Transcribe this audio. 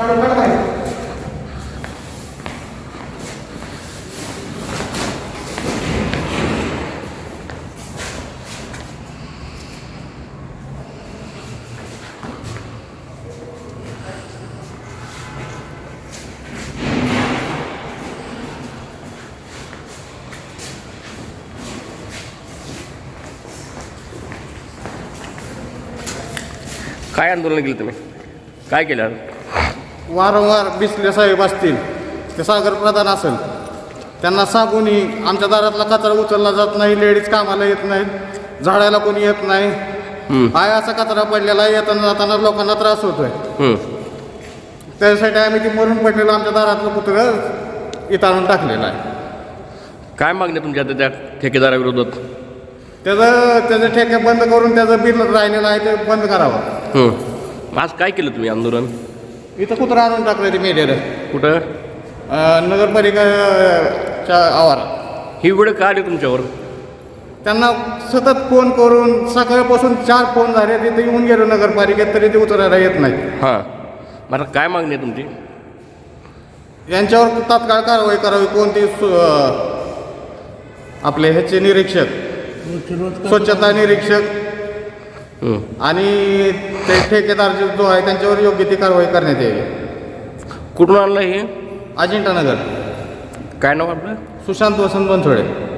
Para, para, para. काय आंदोलन केलं तुम्ही? काय केलं? वारंवार बिसले साहेब असतील ते सागर प्रधान असेल त्यांना सांगूनही आमच्या दारातला कचरा उचलला जात नाही लेडीज कामाला येत नाहीत झाडायला कोणी येत नाही. आहे असा कचरा पडलेला येताना जाताना लोकांना त्रास होतोय. त्यासाठी आम्ही ती मरून पडलेलं आमच्या दारातलं पुतळं इथं आणून टाकलेलं आहे. काय मागणी तुमच्या आता त्या ठेकेदाराविरोधात? त्याचं त्याचं ठेके बंद करून त्याचं बिल राहिलेलं आहे ते बंद करावं. आज काय केलं तुम्ही आंदोलन? इथं कुत्रं आणून टाकलं ते मीडियाला कुठं? नगरपालिकाच्या आवारात. ही वेळ का आली तुमच्यावर? त्यांना सतत फोन करून सकाळपासून चार फोन झाले तिथे येऊन गेलो नगरपालिकेत तरी ते उतरायला येत नाही हां. आता काय मागणी आहे तुमची? यांच्यावर तात्काळ कारवाई करावी कोणती सु- अं, आपले ह्याचे निरीक्षक स्वच्छता निरीक्षक. आणि ते ठेकेदार जो जो आहे त्यांच्यावर योग्य ती कारवाई करण्यात यावी. कुठून आणलं हे? अजिंठानगर. काय नाव आपलं? सुशांत वसंत बनसोडे.